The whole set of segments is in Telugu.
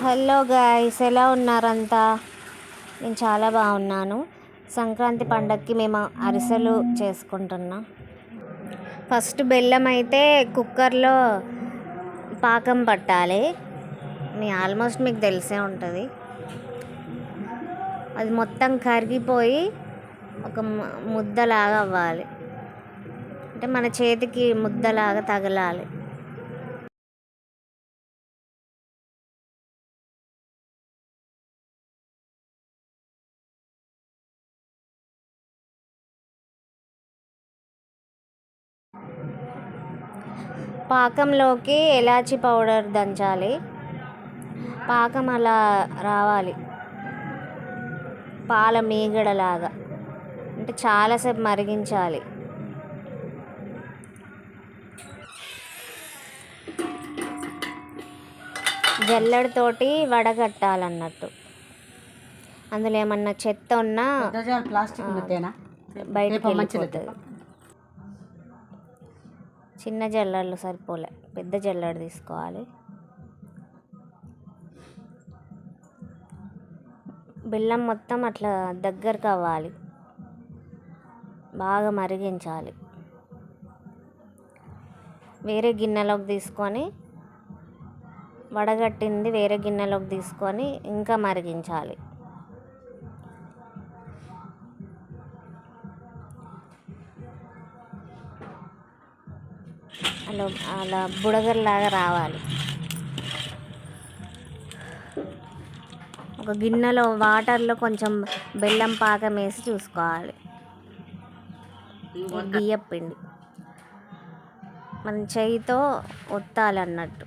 హలో గాయ్స్ ఎలా ఉన్నారంతా? నేను చాలా బాగున్నాను. సంక్రాంతి పండగకి మేము అరిసెలు చేసుకుంటున్నాం. ఫస్ట్ బెల్లం అయితే కుక్కర్లో పాకం పట్టాలి. మీ ఆల్మోస్ట్ మీకు తెలిసే ఉంటుంది. అది మొత్తం కరిగిపోయి ఒక ముద్దలాగా అవ్వాలి. అంటే మన చేతికి ముద్దలాగా తగలాలి. పాకంలోకి ఎలాచి పౌడర్ దంచాలి? పాకం అలా రావాలి. పాల మీగడలాగా. అంటే చాలాసేపు మరిగించాలి. జల్లెడతోటి వడగట్టాలన్నట్టు. అందులో ఏమన్నా చెత్త ఉన్నా బయటకు వెళ్ళిపోతుంది. చిన్న జల్లెడలు సరిపోలే పెద్ద జల్లెడ తీసుకోవాలి. బెల్లం మొత్తం అట్లా దగ్గరకు అవ్వాలి. బాగా మరిగించాలి. వేరే గిన్నెలోకి తీసుకొని వడగట్టింది వేరే గిన్నెలోకి తీసుకొని ఇంకా మరిగించాలి. అలా అలా బుడగల్లాగా రావాలి. ఒక గిన్నెలో వాటర్లో కొంచెం బెల్లం పాకం వేసి చూసుకోవాలి. ఈ బియ్యం పిండి మనం చేయితో ఒత్తాలి అన్నట్టు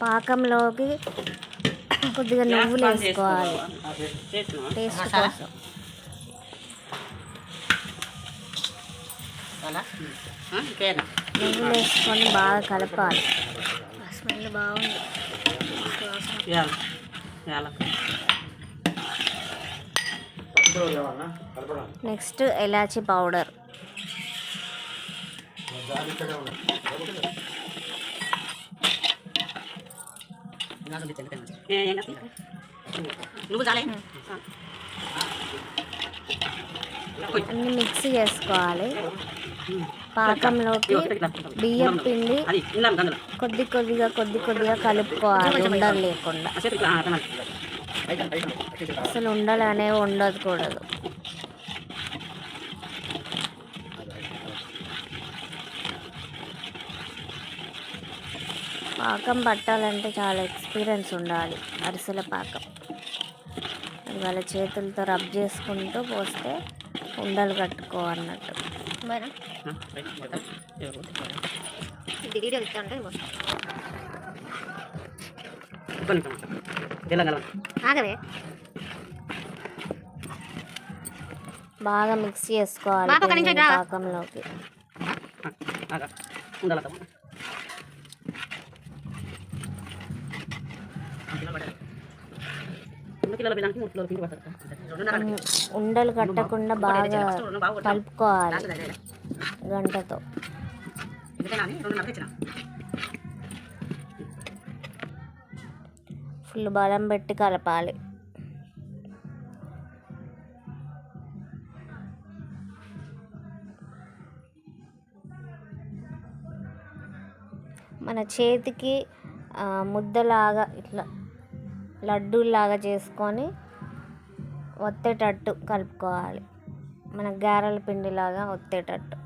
పాకంలోకి కొద్దిగా నువ్వులు వేసుకోవాలి. టేస్ట్ కోసం. నువ్వులు వేసుకొని బాగా కలపాలి. స్మెల్ బాగుంది. Next elaichi powder. నువ్వు చాలే అన్ని మిక్స్ చేసుకోవాలి. పాకంలోకి బియ్యం పిండి కొద్ది కొద్దిగా కొద్ది కొద్దిగా కలుపుకోవాలి ఉండలు లేకుండా. అసలు ఉండలు అనేవి ఉండకూడదు. పాకం పట్టాలంటే చాలా ఎక్స్పీరియన్స్ ఉండాలి. అరిసెల పాకం. అది వాళ్ళ చేతులతో రబ్ చేసుకుంటూ పోస్తే ఉండలు కట్టుకోవన్నట్టు ఆగవే. బాగా మిక్స్ చేసుకోవాలి పాకంలోకి. ఉండలు కట్టకుండా బాగా కలుపుకోవాలి. గంటతో. ఫుల్ బలం పెట్టి కలపాలి. మన చేతికి ముద్దలాగా ఇట్లా లడ్డూలాగా చేసుకొని ఒత్తేటట్టు కలుపుకోవాలి. మన గారెల పిండిలాగా ఒత్తేటట్టు.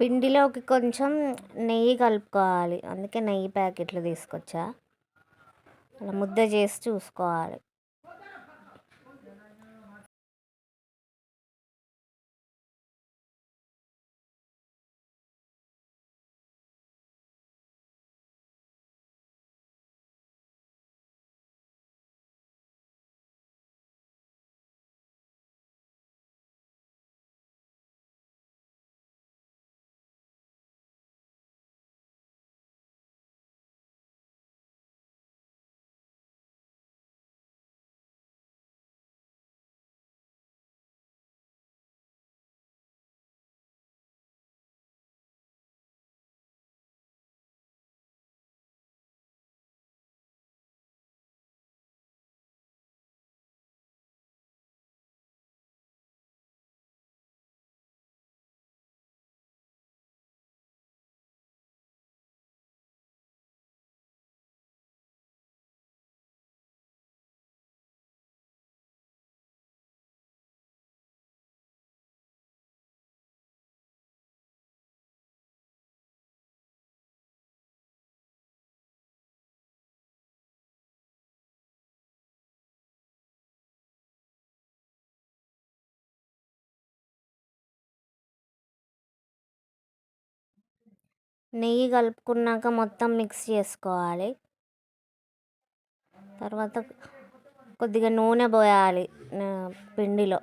పిండిలోకి కొంచెం నెయ్యి కలుపుకోవాలి. అందుకే నెయ్యి ప్యాకెట్లు తీసుకొచ్చా. అలా ముద్ద చేసి చూసుకోవాలి. నెయ్యి కలుపుకున్నాక మొత్తం మిక్స్ చేసుకోవాలి. తర్వాత కొద్దిగా నూనె పోయాలి నా- పిండిలో.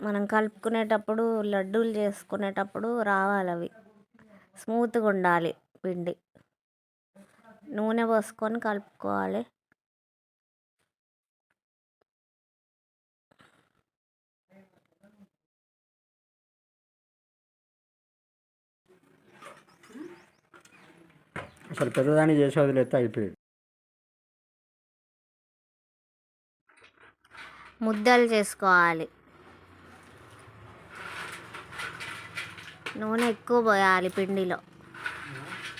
మనం కలుపుకునేటప్పుడు లడ్డూలు చేసుకునేటప్పుడు రావాలి అవి. స్మూత్గా ఉండాలి పిండి. నూనె పోసుకొని కలుపుకోవాలి. అసలు పెద్దదాన్ని చేసి వదిలేస్తే అయిపోయింది. ముద్దలు చేసుకోవాలి. నూనె ఎక్కువ పోయాలి పిండిలో.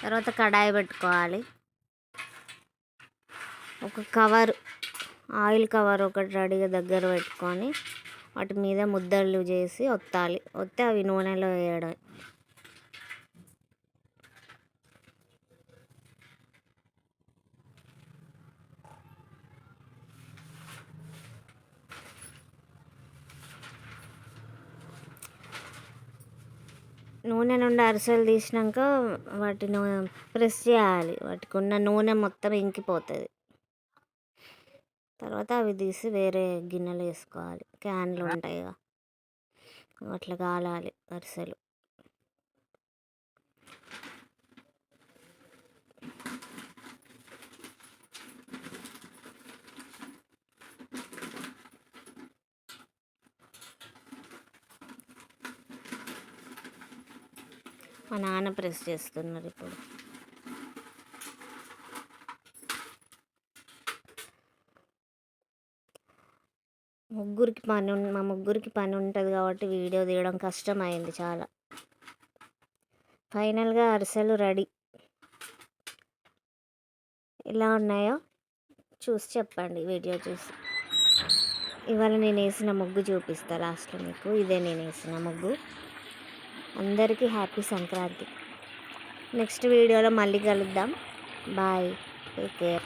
తర్వాత కడాయి పెట్టుకోవాలి. ఒక కవర్ ఆయిల్ కవర్ ఒకటి రెడీగా దగ్గర పెట్టుకొని వాటి మీద ముద్దలు చేసి ఒత్తాలి. ఒత్తే అవి నూనెలో వేయడం నూనె నుండి అరిసెలు తీసినాక వాటిని ప్రెస్ చేయాలి. వాటికి ఉన్న నూనె మొత్తం ఇంకిపోతుంది. తర్వాత అవి తీసి వేరే గిన్నెలు వేసుకోవాలి. క్యాన్లు ఉంటాయిగా. అట్లా కాలాలి అరిసెలు. మా నాన్న ప్రెస్ చేస్తున్నారు ఇప్పుడు. ముగ్గురికి పని మా ముగ్గురికి పని ఉంటుంది కాబట్టి వీడియో తీయడం కష్టమైంది చాలా. ఫైనల్గా అరిసెలు రెడీ. ఎలా ఉన్నాయో చూసి చెప్పండి వీడియో చూసి. ఇవాళ నేను వేసిన ముగ్గు చూపిస్తా లాస్ట్లో మీకు. ఇదే నేను వేసిన ముగ్గు. అందరికీ హ్యాపీ సంక్రాంతి. నెక్స్ట్ వీడియోలో మళ్ళీ కలుద్దాం. బాయ్. Take care.